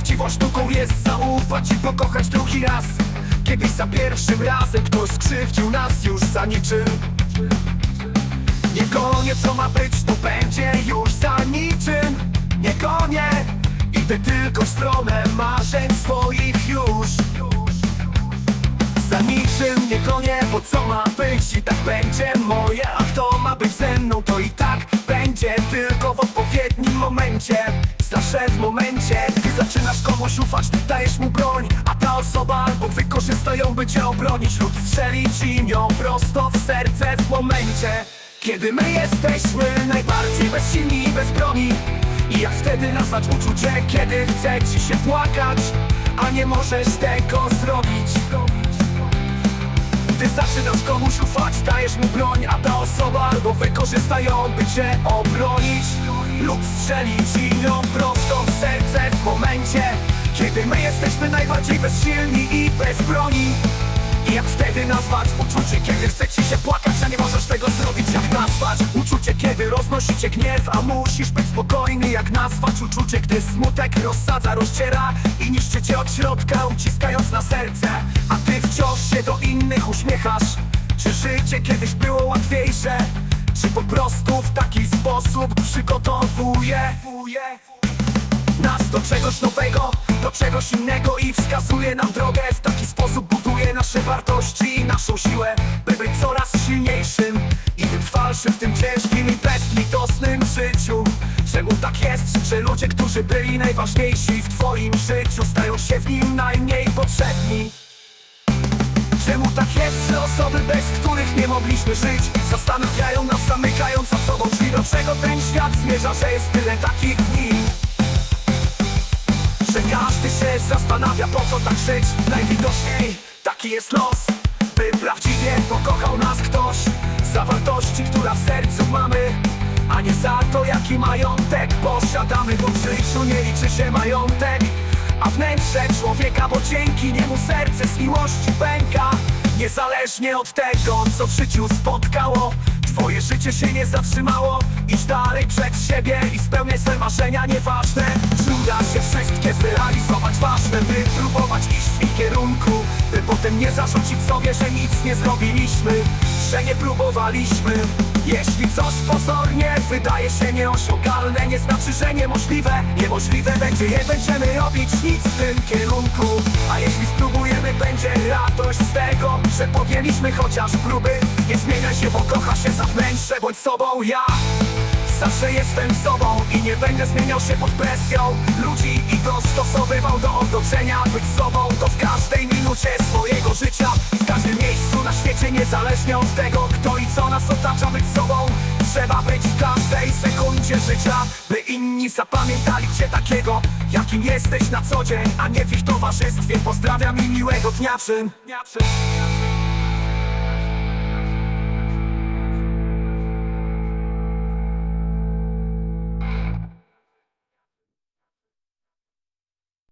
prawdziwą sztuką jest zaufać i pokochać drugi raz. Kiedyś za pierwszym razem ktoś skrzywdził nas już za niczym. Nie konie co ma być, to będzie już za niczym. Nie konie Idę tylko w stronę marzeń swoich już. Za niczym nie konie, bo co ma być i tak będzie moje A kto ma być ze mną, to i tak będzie Tylko w odpowiednim momencie Zawsze w momencie, gdy zaczynasz komuś ufać Dajesz mu broń, a ta osoba albo wykorzysta ją, by cię obronić Lub strzelić im ją prosto w serce w momencie Kiedy my jesteśmy najbardziej bezsilni i bez broni. I jak wtedy nazwać uczucie, kiedy chce ci się płakać A nie możesz tego zrobić? Gdy zaczynasz komuś ufać, dajesz mu broń A ta osoba albo wykorzysta ją, by cię obronić Lub strzelić i ją prosto Kiedy my jesteśmy najbardziej bezsilni i bez broni. I jak wtedy nazwać uczucie, kiedy chce ci się płakać A nie możesz tego zrobić, jak nazwać Uczucie, kiedy roznosi cię gniew A musisz być spokojny, jak nazwać uczucie Gdy smutek rozsadza, rozciera I niszczy cię od środka, uciskając na serce? A ty wciąż się do innych uśmiechasz. Czy życie kiedyś było łatwiejsze? Czy po prostu w taki sposób przygotowuje nas do czegoś nowego, do czegoś innego i wskazuje nam drogę. W taki sposób buduje nasze wartości i naszą siłę By być coraz silniejszym i wytrwalszym w tym ciężkim i bezlitosnym życiu. Czemu tak jest, że ludzie, którzy byli najważniejsi w twoim życiu Stają się w nim najmniej potrzebni? Czemu tak jest, że osoby, bez których nie mogliśmy żyć Zastanawiają nas, zamykając za sobą drzwi. Do czego ten świat zmierza, że jest tyle takich dni że każdy się zastanawia po co tak żyć. Najwidoczniej taki jest los By prawdziwie pokochał nas ktoś. Za wartości, która w sercu mamy A nie za to jaki majątek posiadamy. Bo w życiu nie liczy się majątek A wnętrze człowieka, bo dzięki niemu serce z miłości pęka. Niezależnie od tego, co w życiu spotkało Twoje życie się nie zatrzymało. Idź dalej siebie i spełniaj swe marzenia. Nieważne, czy się wszystkie zrealizować. Ważne, by próbować iść w kierunku By potem nie zarzucić sobie, że nic nie zrobiliśmy Że nie próbowaliśmy. Jeśli coś pozornie wydaje się nieosiągalne Nie znaczy, że niemożliwe. Niemożliwe będzie, nie będziemy robić nic w tym kierunku. A jeśli spróbujemy, będzie radość z tego Że podjęliśmy chociaż próby. Nie zmieniaj się, bo kocha się za wnętrze Bądź sobą ja Zawsze jestem sobą i nie będę zmieniał się pod presją. Ludzi i dostosowywał do otoczenia. Być sobą to w każdej minucie swojego życia. W każdym miejscu na świecie niezależnie od tego Kto i co nas otacza być sobą. Trzeba być w każdej sekundzie życia By inni zapamiętali cię takiego Jakim jesteś na co dzień, a nie w ich towarzystwie. Pozdrawiam i miłego dnia czym